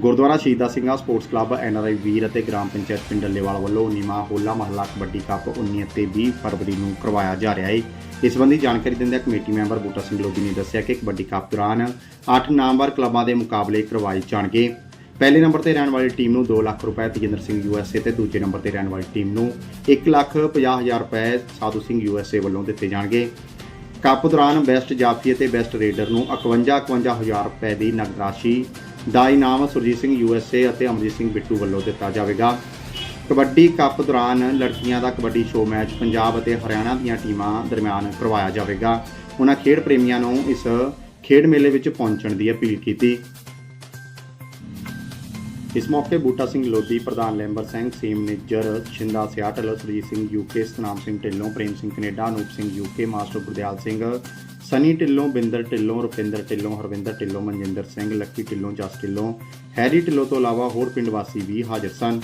ਗੁਰਦੁਆਰਾ ਸ਼ਹੀਦਾ ਸਿੰਘਾਂ sports club NRI ਵੀਰ ਅਤੇ ਗ੍ਰਾਮ ਪੰਚਾਇਤ ਪਿੰਡ ਡੱਲੇਵਾਲ ਵੱਲੋਂ ਨੀਮਾ ਹੋਲਾ ਮਹੱਲਾ ਕਬੱਡੀ ਕੱਪ 19 ਅਤੇ 20 ਫਰਵਰੀ ਨੂੰ ਕਰਵਾਇਆ ਜਾ ਰਿਹਾ ਹੈ ਇਸ ਸੰਬੰਧੀ ਜਾਣਕਾਰੀ ਦਿੰਦਿਆਂ ਕਮੇਟੀ ਮੈਂਬਰ ਬੂਟਾ ਸਿੰਘ ਲੋਧੀ ਨੇ ਦੱਸਿਆ ਕਿ ਕਬੱਡੀ ਕੱਪ ਦੌਰਾਨ 8 ਨਾਮਵਰ ਕਲੱਬਾਂ ਦੇ ਮੁਕਾਬਲੇ ਕਰਵਾਏ ਜਾਣਗੇ। ਪਹਿਲੇ ਨੰਬਰ ਤੇ ਰਹਿਣ ਵਾਲੀ ਟੀਮ ਨੂੰ 2 ਲੱਖ ਰੁਪਏ ਤੇਜਿੰਦਰ ਸਿੰਘ ਯੂਐਸਏ ਤੇ ਦੂਜੇ ਨੰਬਰ ਤੇ ਰਹਿਣ ਵਾਲੀ ਟੀਮ ਨੂੰ 1 ਲੱਖ 50 ਹਜ਼ਾਰ ਰੁਪਏ ਸਾਧੂ ਸਿੰਘ ਯੂਐਸਏ ਵੱਲੋਂ ਦਿੱਤੇ ਜਾਣਗੇ। ਕੱਪ ਦੌਰਾਨ ਬੈਸਟ ਜਾਫੀ ਅਤੇ ਬੈਸਟ ਰੇਡਰ ਨੂੰ 51 51000 ਰੁਪਏ ਦੀ ਨਗਦ ਰਾਸ਼ੀ ਦਾ ਇਨਾਮ ਸੁਰਜੀਤ ਸਿੰਘ ਯੂਐਸਏ ਅਤੇ ਅਮਰਜੀਤ ਸਿੰਘ ਬਿੱਟੂ ਵੱਲੋਂ ਦਿੱਤਾ ਜਾਵੇਗਾ। ਕਬੱਡੀ ਕੱਪ ਦੌਰਾਨ ਲੜਕੀਆਂ ਦਾ ਕਬੱਡੀ ਸ਼ੋਅ ਮੈਚ ਪੰਜਾਬ ਅਤੇ ਹਰਿਆਣਾ ਦੀਆਂ ਟੀਮਾਂ ਦਰਮਿਆਨ ਕਰਵਾਇਆ ਜਾਵੇਗਾ। ਉਹਨਾਂ ਖੇਡ ਪ੍ਰੇਮੀਆਂ ਨੂੰ ਇਸ ਖੇਡ ਮੇਲੇ ਵਿੱਚ ਪਹੁੰਚਣ ਦੀ ਅਪੀਲ ਕੀਤੀ। ਇਸ ਮੌਕੇ ਬੂਟਾ ਸਿੰਘ ਲੋਧੀ, ਪ੍ਰਧਾਨ Lamber Singh, Sim Nijjar Chhinda Seattle, Surjit Singh UK Satnam Singh Dhillon, Prem Singh Canada, Anoop Singh UK master Gurdial Singh, Sunny Dhillon, Binder Dhillon, Rupinder Dhillon, Harvinder Dhillon, Manjinder Singh, Lucky Dhillon, Jas Dhillon, Harry Dhillon ਤੋਂ ਇਲਾਵਾ ਹੋਰ ਪਿੰਡ ਵਾਸੀ ਵੀ ਹਾਜ਼ਰ ਸਨ।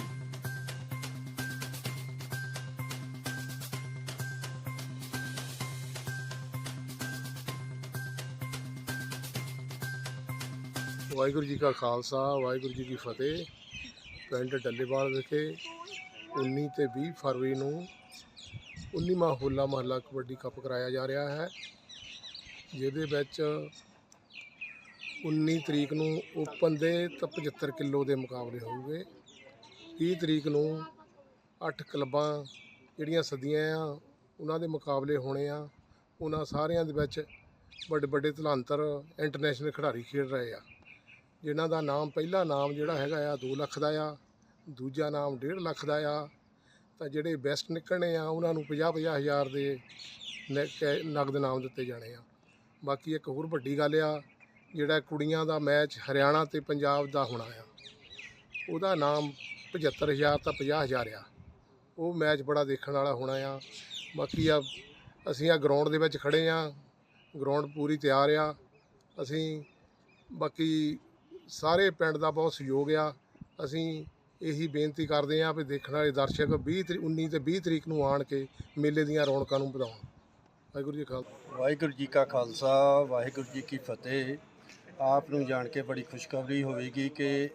ਵਾਹਿਗੁਰੂ ਜੀ ਕਾ ਖਾਲਸਾ, ਵਾਹਿਗੁਰੂ ਜੀ ਕੀ ਫਤਿਹ। ਪਿੰਡ ਡੱਲੇਵਾਲ ਵਿਖੇ 19 ਤੇ 20 ਫਰਵਰੀ ਨੂੰ 19ਵਾਂ ਹੋਲਾ ਮਹੱਲਾ ਕਬੱਡੀ ਕੱਪ ਕਰਾਇਆ ਜਾ ਰਿਹਾ ਹੈ, ਜਿਹਦੇ ਵਿੱਚ 19 ਤਰੀਕ ਨੂੰ ਓਪਨ ਦੇ ਤਾਂ 75 ਕਿਲੋ ਦੇ ਮੁਕਾਬਲੇ ਹੋਣਗੇ 30 ਤਰੀਕ ਨੂੰ 8 ਕਲੱਬਾਂ ਜਿਹੜੀਆਂ ਸਦੀਆਂ ਆ, ਉਹਨਾਂ ਦੇ ਮੁਕਾਬਲੇ ਹੋਣੇ ਆ। ਉਹਨਾਂ ਸਾਰਿਆਂ ਦੇ ਵਿੱਚ ਵੱਡੇ ਵੱਡੇ ਧਲਾਂਤਰ ਇੰਟਰਨੈਸ਼ਨਲ ਖਿਡਾਰੀ ਖੇਡ ਰਹੇ ਆ। ਜਿਨ੍ਹਾਂ ਦਾ ਨਾਮ ਪਹਿਲਾ ਨਾਮ ਜਿਹੜਾ ਹੈਗਾ ਆ 2 ਲੱਖ ਦਾ ਆ, ਦੂਜਾ ਨਾਮ 1.5 ਲੱਖ ਦਾ ਆ। ਤਾਂ ਜਿਹੜੇ ਬੈਸਟ ਨਿਕਲਣੇ ਆ, ਉਹਨਾਂ ਨੂੰ 50 ਹਜ਼ਾਰ ਦੇ ਨਗਦ ਨਾਮ ਦਿੱਤੇ ਜਾਣੇ ਆ। ਬਾਕੀ ਇੱਕ ਹੋਰ ਵੱਡੀ ਗੱਲ ਆ, ਜਿਹੜਾ ਕੁੜੀਆਂ ਦਾ ਮੈਚ ਹਰਿਆਣਾ ਤੇ ਪੰਜਾਬ ਦਾ ਹੋਣਾ ਆ, ਉਹਦਾ ਨਾਮ 75000 ਤਾਂ 50000 ਆ। ਉਹ ਮੈਚ ਬੜਾ ਦੇਖਣ ਵਾਲਾ ਹੋਣਾ ਆ। ਬਾਕੀ ਆ, ਅਸੀਂ ਆ ਗਰਾਊਂਡ ਦੇ ਵਿੱਚ ਖੜੇ ਆ ਗਰਾਊਂਡ ਪੂਰੀ ਤਿਆਰ ਆ। ਅਸੀਂ ਬਾਕੀ ਸਾਰੇ ਪਿੰਡ ਦਾ ਬਹੁਤ ਸਹਿਯੋਗ ਆ। ਅਸੀਂ ਇਹੀ ਬੇਨਤੀ ਕਰਦੇ ਆ ਵੀ ਦੇਖਣ ਵਾਲੇ ਦਰਸ਼ਕ 20 ਤਰੀ 19 ਤੇ 20 ਤਰੀਕ ਨੂੰ ਆਣ ਕੇ ਮੇਲੇ ਦੀਆਂ ਰੌਣਕਾਂ ਨੂੰ ਵਧਾਉਣ। ਵਾਹਿਗੁਰੂ ਜੀ ਕਾ ਖਾਲਸਾ। ਵਾਹਿਗੁਰੂ ਜੀ ਕਾ ਖਾਲਸਾ, ਵਾਹਿਗੁਰੂ ਜੀ ਕੀ ਫਤਿਹ। ਆਪ ਨੂੰ ਜਾਣ ਕੇ ਬੜੀ ਖੁਸ਼ਖਬਰੀ ਹੋਵੇਗੀ ਕਿ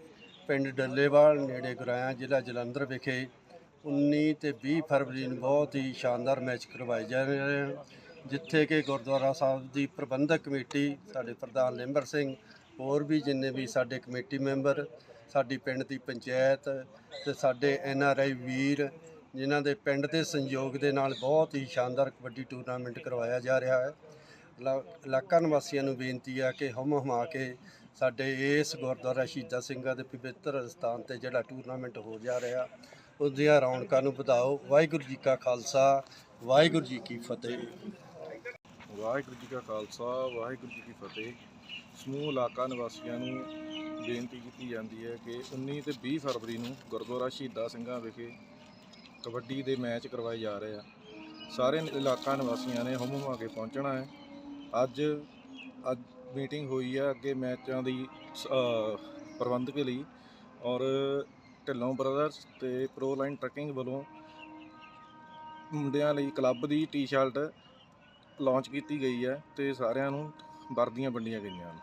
ਪਿੰਡ ਡੱਲੇਵਾਲ, ਨੇੜੇ ਗੁਰਾਇਆ ਜ਼ਿਲ੍ਹਾ ਜਲੰਧਰ ਵਿਖੇ 19 ਤੇ 20 ਫਰਵਰੀ ਨੂੰ ਬਹੁਤ ਹੀ ਸ਼ਾਨਦਾਰ ਮੈਚ ਕਰਵਾਏ ਜਾ ਰਹੇ ਹਨ, ਜਿੱਥੇ ਕਿ ਗੁਰਦੁਆਰਾ ਸਾਹਿਬ ਦੀ ਪ੍ਰਬੰਧਕ ਕਮੇਟੀ ਸਾਡੇ ਪ੍ਰਧਾਨ ਲਿੰਬਰ ਸਿੰਘ ਹੋਰ ਵੀ ਜਿੰਨੇ ਵੀ ਸਾਡੇ ਕਮੇਟੀ ਮੈਂਬਰ, ਸਾਡੀ ਪਿੰਡ ਦੀ ਪੰਚਾਇਤ ਤੇ ਸਾਡੇ ਐਨ ਆਰ ਆਈ ਵੀਰ, ਜਿਨ੍ਹਾਂ ਦੇ ਪਿੰਡ ਦੇ ਸੰਯੋਗ ਦੇ ਨਾਲ ਬਹੁਤ ਹੀ ਸ਼ਾਨਦਾਰ ਕਬੱਡੀ ਟੂਰਨਾਮੈਂਟ ਕਰਵਾਇਆ ਜਾ ਰਿਹਾ ਹੈ। ਇਲਾ- ਇਲਾਕਾ ਨਿਵਾਸੀਆਂ ਨੂੰ ਬੇਨਤੀ ਆ ਕਿ ਹਮ ਹਮਾ ਕੇ ਸਾਡੇ ਇਸ ਗੁਰਦੁਆਰਾ ਸ਼ਹੀਦਾਂ ਸਿੰਘਾਂ ਦੇ ਪਵਿੱਤਰ ਸਥਾਨ ਤੇ ਜਿਹੜਾ ਟੂਰਨਾਮੈਂਟ ਹੋ ਜਾ ਰਿਹਾ ਉਹਦੀਆਂ ਰੌਣਕਾਂ ਨੂੰ ਵਧਾਓ। ਵਾਹਿਗੁਰੂ ਜੀ ਕਾ ਖਾਲਸਾ, ਵਾਹਿਗੁਰੂ ਜੀ ਕੀ ਫਤਿਹ। ਵਾਹਿਗੁਰੂ ਜੀ ਕਾ ਖਾਲਸਾ, ਵਾਹਿਗੁਰੂ ਜੀ ਕੀ ਫਤਿਹ। ਸਮੂਹ ਇਲਾਕਾ ਨਿਵਾਸੀਆਂ ਨੂੰ ਬੇਨਤੀ ਕੀਤੀ ਜਾਂਦੀ ਹੈ ਕਿ 19 ਤੇ 20 ਫਰਵਰੀ ਨੂੰ ਗੁਰਦੁਆਰਾ ਸ਼ਹੀਦਾਂ ਸਿੰਘਾਂ ਵਿਖੇ ਕਬੱਡੀ ਦੇ ਮੈਚ ਕਰਵਾਏ ਜਾ ਰਹੇ ਆ। ਸਾਰੇ ਇਲਾਕਾ ਨਿਵਾਸੀਆਂ ਨੇ ਹੁਮ ਹੁਮਾ ਕੇ ਪਹੁੰਚਣਾ ਹੈ। ਅੱਜ ਅੱਜ ਮੀਟਿੰਗ ਹੋਈ ਹੈ ਅੱਗੇ ਮੈਚਾਂ ਦੀ ਸ- ਪ੍ਰਬੰਧਕ ਲਈ ਔਰ ਢਿੱਲੋਂ ਬ੍ਰਦਰਸ ਤੇ ਪ੍ਰੋ ਲਾਈਨ ਟਰੱਕਿੰਗ ਵੱਲੋਂ ਮੁੰਡਿਆਂ ਲਈ ਕਲੱਬ ਦੀ ਟੀ-ਸ਼ਰਟ ਲਾਂਚ ਕੀਤੀ ਗਈ ਹੈ ਤੇ ਸਾਰਿਆਂ ਨੂੰ ਵਰਦੀਆਂ ਵੰਡੀਆਂ ਗਈਆਂ ਹਨ।